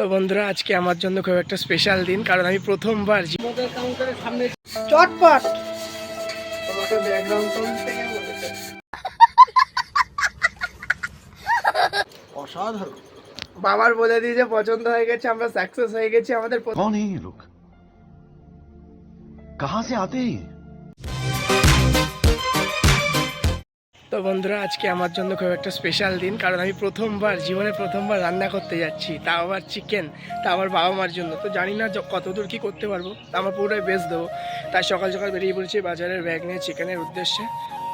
তো বন্ধুরা আজকে আমার জন্য খুব একটা স্পেশাল দিন কারণ আমি প্রথমবার চটপট। অসাধারণ। বাবার বলে দিয়ে যে পছন্দ হয়ে গেছে আমরা সাকসেস হয়ে গেছি আমাদের কোন লোক? কাহা সে আতে? তো বন্ধুরা, আজকে আমার জন্য খুব একটা স্পেশাল দিন, কারণ আমি প্রথমবার, জীবনে প্রথমবার রান্না করতে যাচ্ছি। তা আবার চিকেন তা আমার বাবা মার জন্য। তো জানি না কতদূর কি করতে পারব, তা আমার পুরোটাই বেচ দেবো। তাই সকাল সকাল বেরিয়ে পড়েছি বাজারের ব্যাগ নিয়ে চিকেনের উদ্দেশ্যে।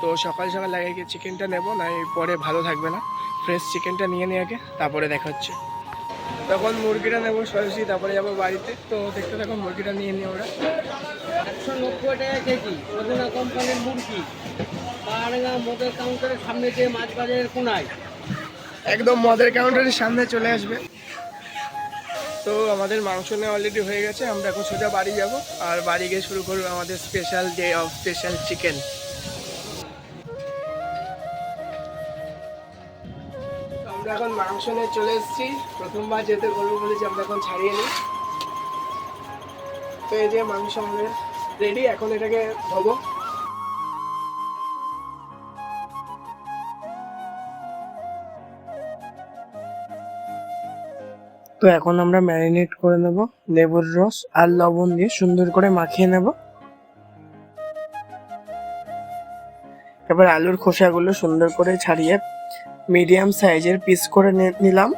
তো সকাল সকাল লাগে গিয়ে চিকেনটা নেব, না পরে ভালো থাকবে না। ফ্রেশ চিকেনটা নিয়ে নিয়ে আগে, তারপরে দেখা হচ্ছে। তখন মুরগিটা নেব সরাসরি তারপরে যাব বাড়িতে। তো দেখতে থাকো মুরগিটা নিয়ে নিয়ে ওরা। একশো নব্বই টাকা কেজি কোম্পানির মুরগি। পাহাড়গা মোদের কাউন্টারের সামনে যে মাছ বাজারের কোনায়। একদম মদের কাউন্টারের সামনে চলে আসবে। তো আমাদের মাংস নেওয়া অলরেডি হয়ে গেছে, আমরা এখন সোজা বাড়ি যাব। আর বাড়ি গিয়ে শুরু করব আমাদের special day of special chicken আমরা এখন মাংস নিয়ে চলে এসেছি। প্রথমবার যেতে করব বলেছি, আমরা এখন ছাড়িয়ে নিই। তো এই যে মাংস আমাদের রেডি এখন এটাকে ধোবো তো এখন আমরা ম্যারিনেট করে নেব লেবুর রস আর লবণ দিয়ে সুন্দর করে মাখিয়ে নেব। এবার আলুর খোসাগুলো সুন্দর করে ছাড়িয়ে মিডিয়াম সাইজের পিস করে নিলাম।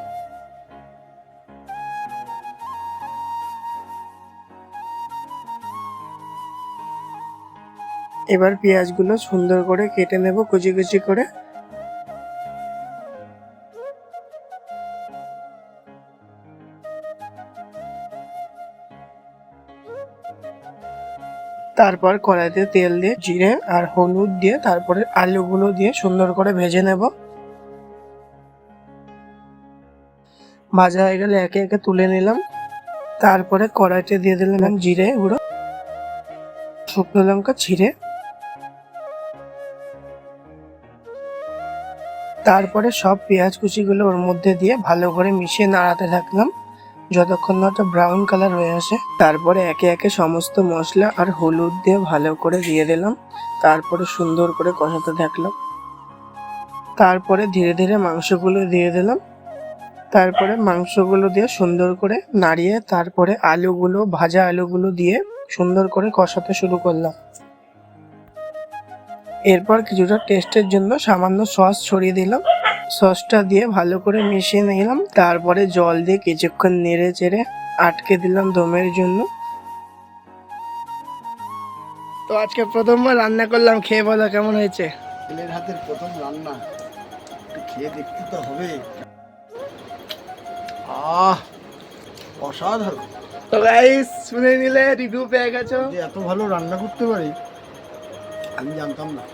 এবার পেঁয়াজগুলো সুন্দর করে কেটে নেব, কুচি কুচি করে। তারপর কড়াইতে তেল দিয়ে জিরে আর হলুদ দিয়ে তারপরে আলুগুলো দিয়ে সুন্দর করে ভেজে নেব। ভাজা হয়ে গেলে একে একে তুলে নিলাম। তারপরে কড়াইতে দিয়ে দিলাম জিরে গুঁড়ো, শুকনো লঙ্কা ছিঁড়ে তারপরে সব পেঁয়াজ কুচিগুলো ওর মধ্যে দিয়ে ভালো করে মিশিয়ে নাড়াতে থাকলাম। যতক্ষণ না ওটা ব্রাউন কালার হয়ে আসে, তারপরে একে একে সমস্ত মশলা আর হলুদ দিয়ে ভালো করে দিয়ে দিলাম। তারপরে সুন্দর করে কষাতে থাকলাম। তারপরে ধীরে ধীরে মাংসগুলো দিয়ে দিলাম। তারপরে মাংসগুলো দিয়ে সুন্দর করে নাড়িয়ে তারপরে আলুগুলো, ভাজা আলুগুলো দিয়ে সুন্দর করে কষাতে শুরু করলাম। এরপর কিছুটা টেস্টের জন্য সামান্য সস ছড়িয়ে দিলাম। সসটা দিয়ে ভালো করে মিশিয়ে নিলাম। তারপরে জল দিয়ে কিছুক্ষণ নেড়ে চেড়ে আটকে দিলাম দমের জন্য। তো আজকে প্রথমবার রান্না করলাম। খেয়ে বলো কেমন হয়েছে? ছেলের হাতের প্রথম রান্না। খেয়ে দেখতে তো হবে। আহ অসাধারণ। তো গাইস শুনে নিলে রিভিউ পেয়ে গেছো। এত ভালো রান্না করতে পারি। আমি জানতাম না।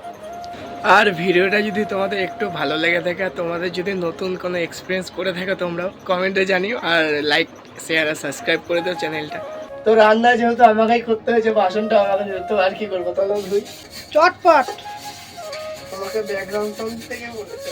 আর ভিডিওটা যদি তোমাদের একটু ভালো লেগে থাকে আর তোমাদের যদি নতুন কোনো এক্সপিরিয়েন্স করে থাকে তোমরাও কমেন্টে জানিও আর লাইক শেয়ার আর সাবস্ক্রাইব করে দাও চ্যানেলটা তো রান্না যেহেতু আমাকেই করতে হয়েছে বাসনটা আমাকে যেহেতু আর কি করব তাহলে ধুই চটপট! তোমাকে ব্যাকগ্রাউন্ড সাউন্ড থেকে বলেছে।